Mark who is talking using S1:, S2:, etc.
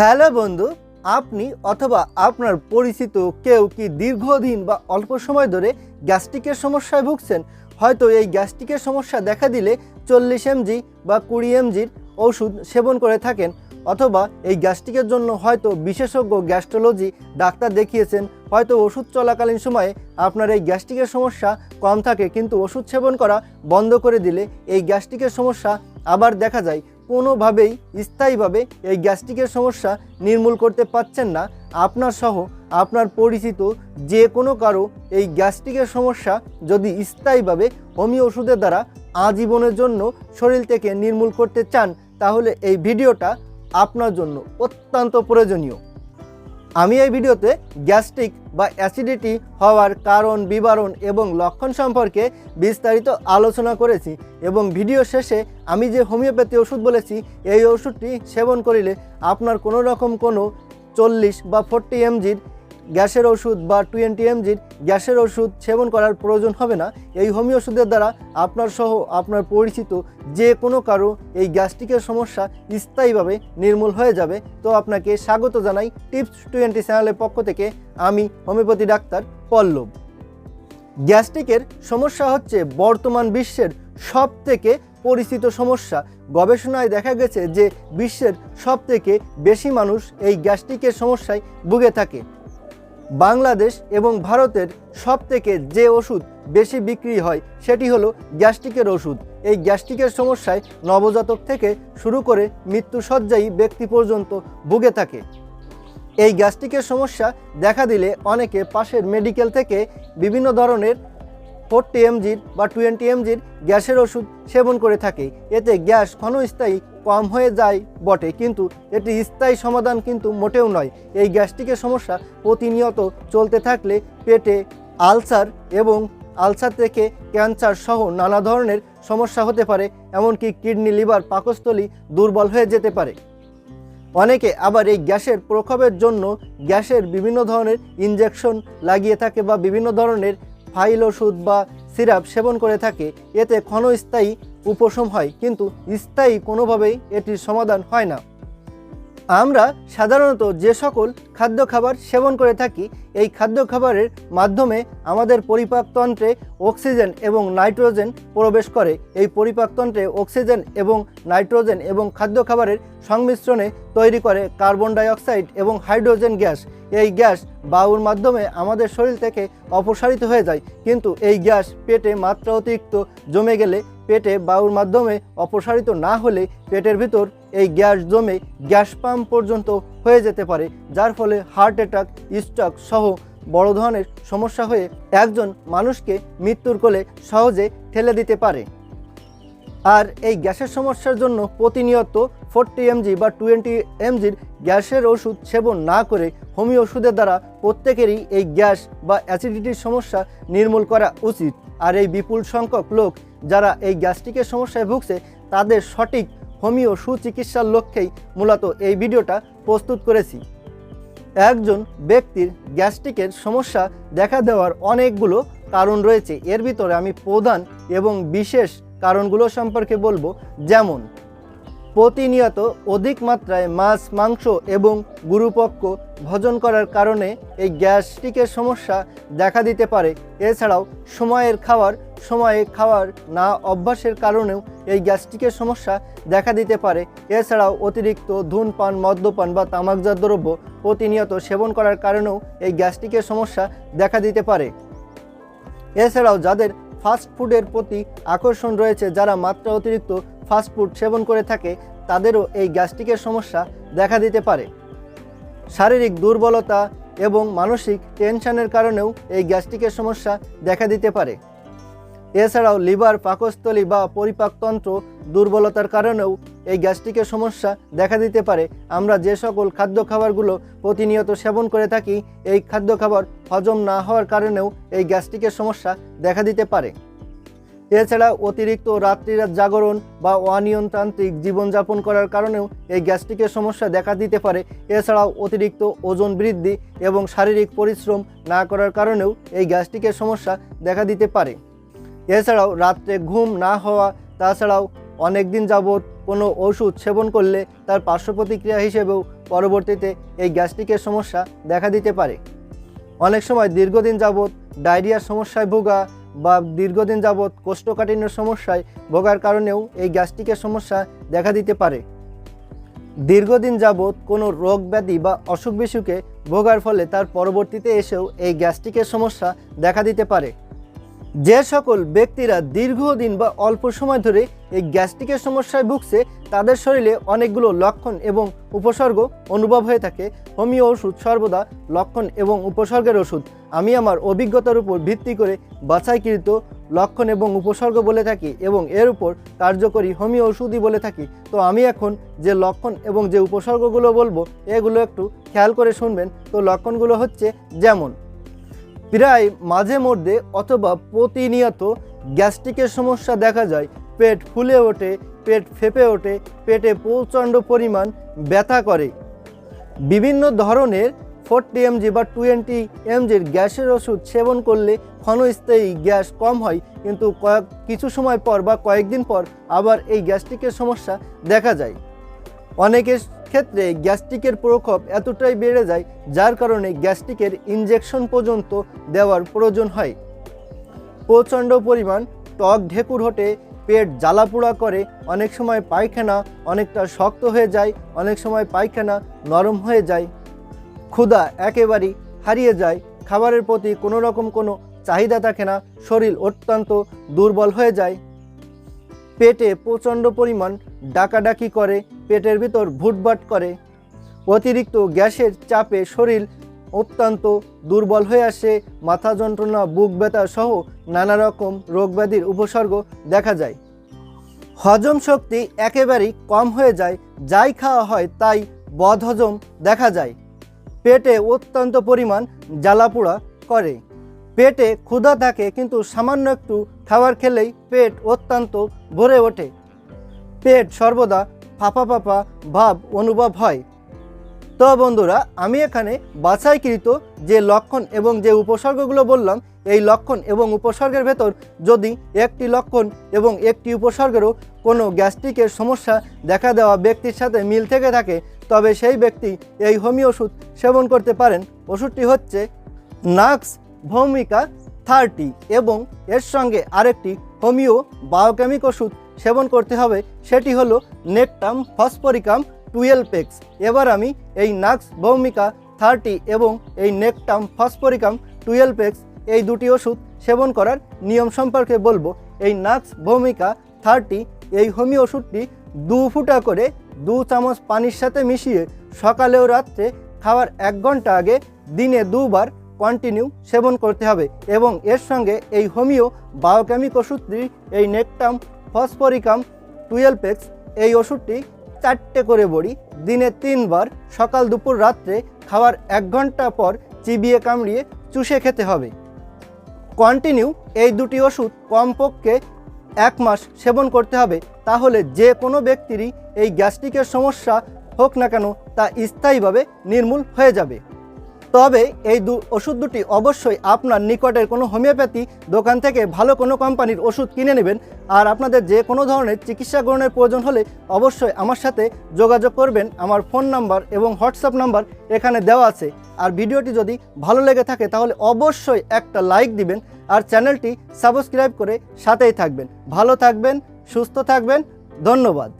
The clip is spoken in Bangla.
S1: হ্যালো বন্ধু, আপনি অথবা আপনার পরিচিত কেউ কি দীর্ঘদিন বা অল্প সময় ধরে গ্যাস্ট্রিকের সমস্যায় ভুগছেন? হয়তো এই গ্যাস্ট্রিকের সমস্যা দেখা দিলে চল্লিশ এমজি বা কুড়ি এমজির ওষুধ সেবন করে থাকেন। অথবা এই গ্যাস্ট্রিকের জন্য হয়তো বিশেষজ্ঞ গ্যাস্ট্রোলজি, ডাক্তার দেখিয়েছেন। হয়তো ওষুধ চলাকালীন সময়ে আপনার এই গ্যাস্ট্রিকের সমস্যা কম থাকে, কিন্তু ওষুধ সেবন করা বন্ধ করে দিলে এই গ্যাস্ট্রিকের সমস্যা আবার দেখা যায়। কোনোভাবেই স্থায়ীভাবে এই গ্যাস্ট্রিকের সমস্যা নির্মূল করতে পারছেন না। আপনার সহ আপনার পরিচিত যে কোনো কারও এই গ্যাস্ট্রিকের সমস্যা যদি স্থায়ীভাবে হোমিও ওষুধের দ্বারা আজীবনের জন্য শরীর থেকে নির্মূল করতে চান, তাহলে এই ভিডিওটা আপনার জন্য অত্যন্ত প্রয়োজনীয়। আমি এই ভিডিওতে গ্যাস্ট্রিক বা অ্যাসিডিটি হওয়ার কারণ, বিবরণ এবং লক্ষণ সম্পর্কে বিস্তারিত আলোচনা করেছি এবং ভিডিও শেষে আমি যে হোমিওপ্যাথি ওষুধ বলেছি, এই ওষুধটি সেবন করিলে আপনার কোনো রকম কোনো চল্লিশ বা ফোরটি এমজির গ্যাসের ওষুধ বা টোয়েন্টি এমজির গ্যাসের ওষুধ সেবন করার প্রয়োজন হবে না। এই হোমিও ওষুধের দ্বারা আপনার সহ আপনার পরিচিত যে কোনো কারও এই গ্যাস্ট্রিকের সমস্যা স্থায়ীভাবে নির্মূল হয়ে যাবে। তো আপনাকে স্বাগত জানাই টিপস টোয়েন্টি চ্যানেলের পক্ষ থেকে। আমি হোমিওপ্যাথি ডাক্তার পল্লব। গ্যাস্ট্রিকের সমস্যা হচ্ছে বর্তমান বিশ্বের সব থেকে পরিচিত সমস্যা। গবেষণায় দেখা গেছে যে বিশ্বের সব থেকে বেশি মানুষ এই গ্যাস্ট্রিকের সমস্যায় ভুগে থাকে। বাংলাদেশ এবং ভারতের সব থেকে যে ওষুধ বেশি বিক্রি হয় সেটি হলো গ্যাস্ট্রিকের ওষুধ। এই গ্যাস্ট্রিকের সমস্যায় নবজাতক থেকে শুরু করে মৃত্যুসজ্জায়ী ব্যক্তি পর্যন্ত ভুগে থাকে। এই গ্যাস্ট্রিকের সমস্যা দেখা দিলে অনেকে পাশের মেডিকেল থেকে বিভিন্ন ধরনের ফোরটি এমজির বা টোয়েন্টি এমজির গ্যাসের ওষুধ সেবন করে থাকে। এতে গ্যাস ক্ষণস্থায়ী কম হয়ে যায় বটে, কিন্তু এটি স্থায়ী সমাধান কিন্তু মোটেও নয়। এই গ্যাস্ট্রিকের সমস্যা প্রতিনিয়ত চলতে থাকলে পেটে আলসার এবং আলসার থেকে ক্যান্সার সহ নানা ধরনের সমস্যা হতে পারে, এমনকি কিডনি, লিভার, পাকস্থলী দুর্বল হয়ে যেতে পারে। অনেকে আবার এই গ্যাসের প্রকোপের জন্য গ্যাসের বিভিন্ন ধরনের ইনজেকশন লাগিয়ে থাকে বা বিভিন্ন ধরনের ফাইল ওষুধ বা সিরাপ সেবন করে থাকে, এতে ক্ষণস্থায়ী উপশম হয়, কিন্তু স্থায়ী কোনোভাবেই এটির সমাধান হয় না। আমরা সাধারণত যে সকল খাদ্য খাবার সেবন করে থাকি, এই খাদ্য খাবারের মাধ্যমে আমাদের পরিপাকতন্ত্রে অক্সিজেন এবং নাইট্রোজেন প্রবেশ করে। এই পরিপাকতন্ত্রে অক্সিজেন এবং নাইট্রোজেন এবং খাদ্য খাবারের সংমিশ্রণে তৈরি করে কার্বন ডাইঅক্সাইড এবং হাইড্রোজেন গ্যাস। এই গ্যাস বায়ুর মাধ্যমে আমাদের শরীর থেকে অপসারিত হয়ে যায়, কিন্তু এই গ্যাস পেটে মাত্রা অতিরিক্ত জমে গেলে পেটে বায়ুর মাধ্যমে অপসারিত না হলে পেটের ভিতর এই গ্যাস জমে গ্যাস পাম্প পর্যন্ত হয়ে যেতে পারে, যার ফলে হার্ট অ্যাটাক, স্ট্রোক সহ বড় ধরনের সমস্যা হয়ে একজন মানুষকে মৃত্যুর কোলে সহজে ঠেলে দিতে পারে। আর এই গ্যাসের সমস্যার জন্য প্রতিনিয়ত ফোরটি এমজি বা টোয়েন্টি এমজির গ্যাসের ওষুধ সেবন না করে হোমিও ওষুধের দ্বারা প্রত্যেকেরই এই গ্যাস বা অ্যাসিডিটির সমস্যা নির্মূল করা উচিত। আর এই বিপুল সংখ্যক লোক যারা এই গ্যাস্ট্রিকের সমস্যায় ভুগছে, তাদের সঠিক হোমিও সুচিকিৎসার লক্ষ্যেই মূলত এই ভিডিওটা প্রস্তুত করেছি। একজন ব্যক্তির গ্যাস্ট্রিকের সমস্যা দেখা দেওয়ার অনেকগুলো কারণ রয়েছে। এর ভিতরে আমি প্রধান এবং বিশেষ কারণগুলো সম্পর্কে বলব। যেমন, প্রতিনিয়ত অধিক মাত্রায় মাছ, মাংস এবং গুরুপক্ষ ভোজন করার কারণে এই গ্যাস্ট্রিকের সমস্যা দেখা দিতে পারে। এছাড়াও সময়ের খাওয়ার সময়ে খাওয়ার না অভ্যাসের কারণেও এই গ্যাস্ট্রিকের সমস্যা দেখা দিতে পারে। এছাড়াও অতিরিক্ত ধূমপান, মদ্যপান বা তামাকজাত দ্রব্য প্রতিনিয়ত সেবন করার কারণেও এই গ্যাস্ট্রিকের সমস্যা দেখা দিতে পারে। এছাড়াও যাদের ফাস্ট ফুডের প্রতি আকর্ষণ রয়েছে, যারা মাত্রা অতিরিক্ত ফাস্ট ফুড সেবন করে থাকে, তাদেরও এই গ্যাস্ট্রিকের সমস্যা দেখা দিতে পারে। শারীরিক দুর্বলতা এবং মানসিক টেনশনের কারণেও এই গ্যাস্ট্রিকের সমস্যা দেখা দিতে পারে। এছাড়াও লিভার পাকস্থলী বা পরিপাকতন্ত্র দুর্বলতার কারণেও এই গ্যাস্ট্রিকের সমস্যা দেখা দিতে পারে। আমরা যে সকল খাদ্য খাবারগুলো প্রতিনিয়ত সেবন করে থাকি, এই খাদ্য খাবার হজম না হওয়ার কারণেও এই গ্যাস্ট্রিকের সমস্যা দেখা দিতে পারে। এছাড়া অতিরিক্ত রাত্রিরাত জাগরণ বা অনিয়ন্ত্রান্ত্রিক জীবনযাপন করার কারণেও এই গ্যাস্ট্রিকের সমস্যা দেখা দিতে পারে। এছাড়াও অতিরিক্ত ওজন বৃদ্ধি এবং শারীরিক পরিশ্রম না করার কারণেও এই গ্যাস্ট্রিকের সমস্যা দেখা দিতে পারে। এছাড়াও রাত্রে ঘুম না হওয়া, তাছাড়াও অনেক দিন যাবৎ কোনো ওষুধ সেবন করলে তার পার্শ্ব প্রতিক্রিয়া হিসেবেও পরবর্তীতে এই গ্যাস্ট্রিকের সমস্যা দেখা দিতে পারে। অনেক সময় দীর্ঘদিন যাবৎ ডায়রিয়ার সমস্যায় ভোগা বা দীর্ঘদিন যাবৎ কোষ্ঠকাঠিন্যের সমস্যায় ভোগার কারণেও এই গ্যাস্ট্রিকের সমস্যা দেখা দিতে পারে। দীর্ঘদিন যাবৎ কোনো রোগ ব্যাধি বা অসুখ বিসুখে ভোগার ফলে তার পরবর্তীতে এসেও এই গ্যাস্ট্রিকের সমস্যা দেখা দিতে পারে। যে সকল ব্যক্তিরা দীর্ঘদিন বা অল্প সময় ধরে এই গ্যাস্ট্রিকের সমস্যায় ভুগছে, তাদের শরীরে অনেকগুলো লক্ষণ এবং উপসর্গ অনুভব হয়ে থাকে। হোমিও ওষুধ সর্বদা লক্ষণ এবং উপসর্গের ওষুধ। আমি আমার অভিজ্ঞতার উপর ভিত্তি করে বাছাইকৃত লক্ষণ এবং উপসর্গ বলে থাকি এবং এর উপর কার্যকরী হোমিও ওষুধই বলে থাকি। তো আমি এখন যে লক্ষণ এবং যে উপসর্গগুলো বলব, এগুলো একটু খেয়াল করে শুনবেন। তো লক্ষণগুলো হচ্ছে যেমন প্রায় মাঝে মধ্যে অথবা প্রতিনিয়ত গ্যাস্ট্রিকের সমস্যা দেখা যায়। পেট ফুলে ওঠে, পেট ফেপে ওঠে, পেটে প্রচণ্ড পরিমাণ ব্যথা করে। বিভিন্ন ধরনের ফোরটি এমজি বা টোয়েন্টি এমজির গ্যাসের ওষুধ সেবন করলে ক্ষণস্থায়ী গ্যাস কম হয়, কিন্তু কয়েক, কিছু সময় পর বা কয়েকদিন পর আবার এই গ্যাস্ট্রিকের সমস্যা দেখা যায়। অনেকের ক্ষেত্রে গ্যাস্ট্রিকের প্রকোপ এতটাই বেড়ে যায়, যার কারণে গ্যাস্ট্রিকের ইনজেকশন পর্যন্ত দেওয়ার প্রয়োজন হয়। প্রচণ্ড পরিমাণ টক ঢেকুর হটে, পেট জ্বালাপোড়া করে, অনেক সময় পায়খানা অনেকটা শক্ত হয়ে যায়, অনেক সময় পায়খানা নরম হয়ে যায়। ক্ষুধা একেবারেই হারিয়ে যায়, খাবারের প্রতি কোনো রকম কোনো চাহিদা থাকে না, শরীর অত্যন্ত দুর্বল হয়ে যায়। পেটে প্রচণ্ড পরিমাণ ডাকাডাকি করে পেটের ভিতর ভুটভাট করে। অতিরিক্ত গ্যাসের চাপে শরীর অত্যন্ত দুর্বল হয়ে আসে, মাথা যন্ত্রণা, বুক ব্যথা সহ নানা রকম রোগব্যাধির উপসর্গ দেখা যায়। হজম শক্তি একেবারেই কম হয়ে যায়, যাই খাওয়া হয় তাই বদহজম দেখা যায়। পেটে অত্যন্ত পরিমাণ জ্বালাপোড়া করে। পেটে ক্ষুধা থাকে কিন্তু সামান্য একটু খাবার খেলেই পেট অত্যন্ত ভরে ওঠে। পেট সর্বদা ফাঁপা ফাঁপা ভাব, অনুভব হয়। তো বন্ধুরা, আমি এখানে বাছাইকৃত যে লক্ষণ এবং যে উপসর্গগুলো বললাম, এই লক্ষণ এবং উপসর্গের ভেতর যদি একটি লক্ষণ এবং একটি উপসর্গেরও কোনো গ্যাস্ট্রিকের সমস্যা দেখা দেওয়া ব্যক্তির সাথে মিল থেকে থাকে, তবে সেই ব্যক্তি এই হোমিও ওষুধ সেবন করতে পারেন। ওষুধটি হচ্ছে নাক্স ভৌমিকা থার্টি এবং এর সঙ্গে আরেকটি হোমিও বায়োকেমিক ওষুধ সেবন করতে হবে, সেটি হলো নেকটাম ফসফরিকাম টুয়েলভ এক্স এবার আমি এই নাক্স ভৌমিকা থার্টি এবং এই নেকটাম ফসফরিকাম টুয়েলভ এক্স এই দুটি ওষুধ সেবন করার নিয়ম সম্পর্কে বলব। এই নাক্স ভৌমিকা থার্টি, এই হোমিও ওষুধটি দু ফুটা করে দু চামচ পানির সাথে মিশিয়ে সকালে ও রাত্রে খাওয়ার এক ঘণ্টা আগে দিনে দুবার কন্টিনিউ সেবন করতে হবে এবং এর সঙ্গে এই হোমিও বায়োকেমিক ওষুধটি, এই নেকটাম ফসফরিকাম টুয়েলভ এক্স এই ওষুধটি চারটে করে বড়ি, দিনে তিনবার, সকাল, দুপুর, রাত্রে খাওয়ার এক ঘণ্টা পর চিবিয়ে কামড়িয়ে চুষে খেতে হবে। কন্টিনিউ এই দুটি ওষুধ কমপক্ষে এক মাস সেবন করতে হবে, তাহলে যে কোনো ব্যক্তিরই এই গ্যাস্ট্রিকের সমস্যা হোক না কেন তা স্থায়ীভাবে নির্মূল হয়ে যাবে। তবে এই দু ওষুধ দুটি অবশ্যই আপনার নিকটের কোনো হোমিওপ্যাথি দোকান থেকে ভালো কোনো কোম্পানির ওষুধ কিনে নেবেন। আর আপনাদের যে কোনো ধরনের চিকিৎসা গ্রহণের প্রয়োজন হলে অবশ্যই আমার সাথে যোগাযোগ করবেন। আমার ফোন নাম্বার এবং হোয়াটসঅ্যাপ নাম্বার এখানে দেওয়া আছে। আর ভিডিওটি যদি ভালো লেগে থাকে তাহলে অবশ্যই একটা লাইক দিবেন আর চ্যানেলটি সাবস্ক্রাইব করে সাথেই থাকবেন। ভালো থাকবেন, সুস্থ থাকবেন, ধন্যবাদ।